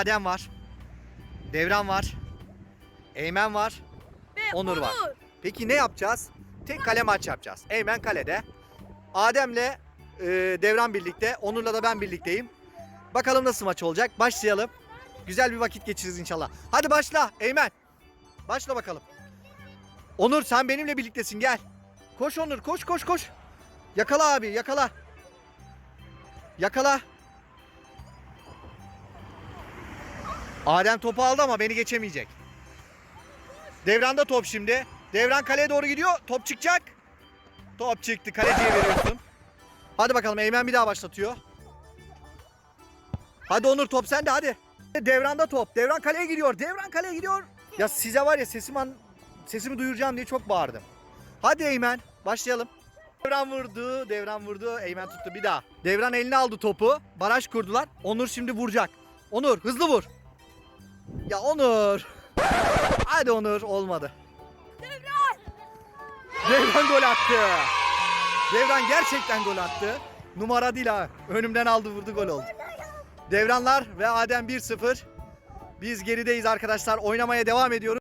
Adem var. Devran var. Eymen var. Ve Onur var. Peki ne yapacağız? Tek kale maç yapacağız. Eymen kalede. Adem'le e, Devran birlikte. Onur'la da ben birlikteyim. Bakalım nasıl maç olacak. Başlayalım. Güzel bir vakit geçiririz inşallah. Hadi başla Eymen. Başla bakalım. Onur sen benimle birliktesin gel. Koş Onur koş koş koş. Yakala abi yakala. Yakala. Adem topu aldı ama beni geçemeyecek. Devran'da top şimdi. Devran kaleye doğru gidiyor. Top çıkacak. Top çıktı. Kaleciye veriyorsun. Hadi bakalım Eymen bir daha başlatıyor. Hadi Onur top sende hadi. Devran'da top. Devran kaleye gidiyor. Devran kaleye gidiyor. Ya size var ya sesim an sesimi duyuracağım diye çok bağırdım. Hadi Eymen başlayalım. Devran vurdu. Devran vurdu. Eymen tuttu bir daha. Devran eline aldı topu. Baraj kurdular. Onur şimdi vuracak. Onur hızlı vur. Ya Onur. Hadi Onur olmadı. Devran gol attı. Devran gerçekten gol attı. Numara değil ha. Önümden aldı vurdu gol oldu. Devranlar ve Adem 1-0. Biz gerideyiz arkadaşlar. Oynamaya devam ediyoruz.